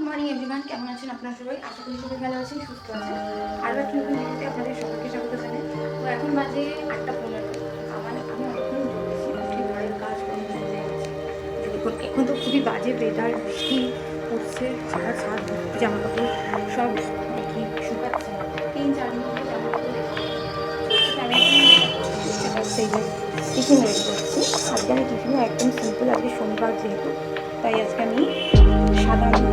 Good morning everyone কেমন আছেন আপনারা সবাই? আশা করি সবাই ভালো আছেন, সুস্থ আছেন। আরও একটা নতুন ভিডিওতে আপনাদের সবাইকে স্বাগত জানাই। তো এখন বাজে আটটা পনেরো। আমার এখন তো খুবই বাজে ওয়েদার বৃষ্টি, পড়ছে সারা ছাদ জামা কাপড় সব দেখি শুকাচ্ছে। তিন, চার টিফিন রেডি করছি। আজকে আমি টিফিনও একদম সিম্পল আজকে শনিবার যেহেতু, তাই আজকে আমি সাদা আলু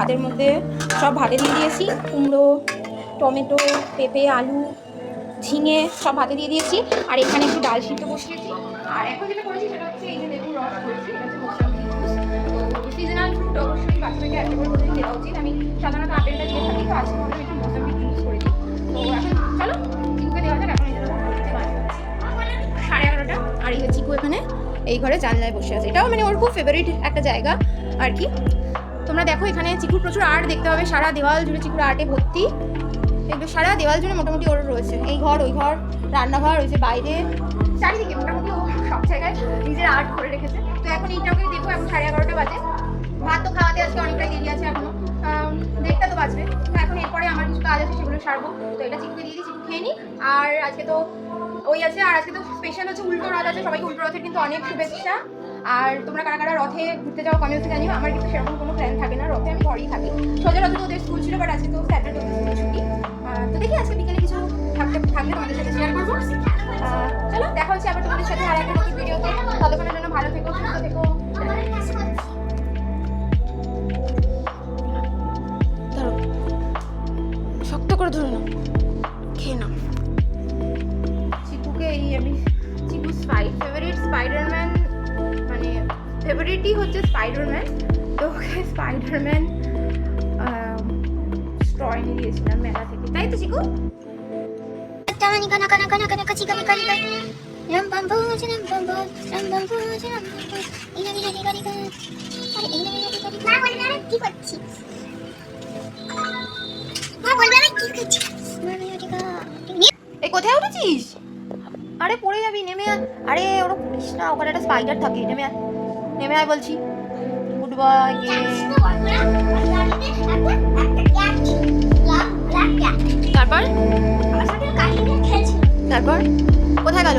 ভাতের মধ্যে সব ভাতে দিয়ে দিয়েছি। কুমড়ো, টমেটো, পেঁপে, আলু, ঝিঙে সব ভাতে দিয়ে দিয়েছি। আর এখানে একটু ডাল সিদ্ধ বসিয়েছি। আর এখন যেটা করেছি সেটা হচ্ছে এই যে লেবুর রস করেছি সিজনাল ফ্রুট অবশ্যই করে প্রতিদিন দেওয়া উচিত। আমি সাধারণত আপেলটা দিয়ে থাকি, তো আজকে ভাবলাম একটু মোসাম্বি তো এখন চলো চিকুকে দেওয়া যাক, এখন সাড়ে এগারোটা। আর এই চিকু এখানে, এই ঘরে জানলায় বসে আছে। এটাও মানে ওর খুব ফেভারিট একটা জায়গা, আর কি। তোমরা দেখো এখানে চিকুর প্রচুর আর্ট দেখতে পাবে। সারা দেওয়াল জুড়ে চিকুর আর্টে ভর্তি। এগুলো সারা দেওয়াল জুড়ে মোটামুটি ওর রয়েছে। এই ঘর, ওই ঘর, রান্নাঘর, ওই যে বাইরে। চারিদিকে মোটামুটি ও সব জায়গায় নিজের আর্ট করে রেখেছে। তো এখন এইটাকে দেখব এখন সাড়ে এগারোটা বাজে। ভাত তো খাওয়াতে আজকে অনেকটাই দেরি আছে এখনও। দেড়টা তো বাজবে। এখন এরপরে আমার কিছু কাজ আছে, সেগুলো সারবো। তো এটা চিকুকে দিয়ে দিই খেয়ে নিই আর আজকে তো ওই আছে, আর আজকে তো স্পেশাল হচ্ছে উল্টো রথ আছে। সবাইকে উল্টো রথের কিন্তু অনেক শুভেচ্ছা। আর তোমরা কারা কারা রথে ঘুরতে যাওয়া কমেন্টে জানিও। আমার কিন্তু সেরকম কোনো প্ল্যান স্কুল ছিল বাট আজকে তো স্যাটারডে স্কুল ছুটি। তো দেখি আজকে বিকেলে কিছু থাকতে থাকলে তোমাদের সাথে শেয়ার করব। চলো দেখা হচ্ছে আবার তোমাদের সাথে আর একটা নতুন ভিডিওতে ততক্ষণের জন্য ভালো থেকো সুস্থ থেকো। শক্ত করে ধরে নাও খেয়ে নাও। চিকুকে এই আমি চিকু স্পাই ফেভারিট স্পাইডারম্যান মানে ফেভারিটই হচ্ছে স্পাইডারম্যান তো ওকে স্পাইডারম্যান স্ট্র এনে দিয়েছিলাম মেলা থেকে তাই তো না কোথায় উঠেছিস আরে পড়ে যাবি নেমে আরে ওরা পুলিশ না ওখানে একটা স্পাইডার থাকে নেমে আয় নেমে আয় বলছি বয় তারপর? তারপর? কোথায় গেল?